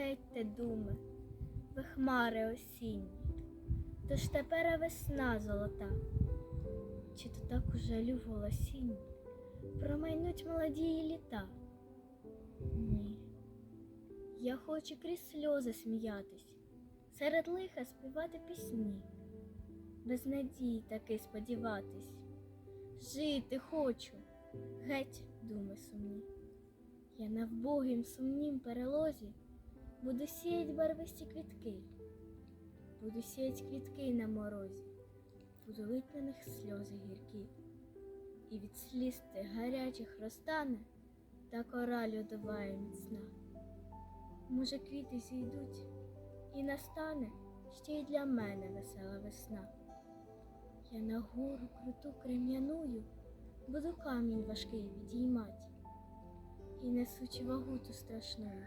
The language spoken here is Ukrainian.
геть думи, ви хмари осінні, то ж тепер весна золота, чи то так уже любов осінні, промайнуть молодії літа? Ні. Я хочу крізь сльози сміятись, серед лиха співати пісні, без надії таки сподіватись. Жити хочу, геть думи сумні. Я на вбогім сумнім перелозі буду сіять барвисті квітки, буду сіять квітки на морозі, буду лить на них сльози гіркі, і від сліз тих гарячих розтане та кора льодова і міцна. Може, квіти зійдуть, і настане ще й для мене весела весна. Я на гору круту крем'яную буду камінь важкий підіймать, і несучи вагу ту страшною,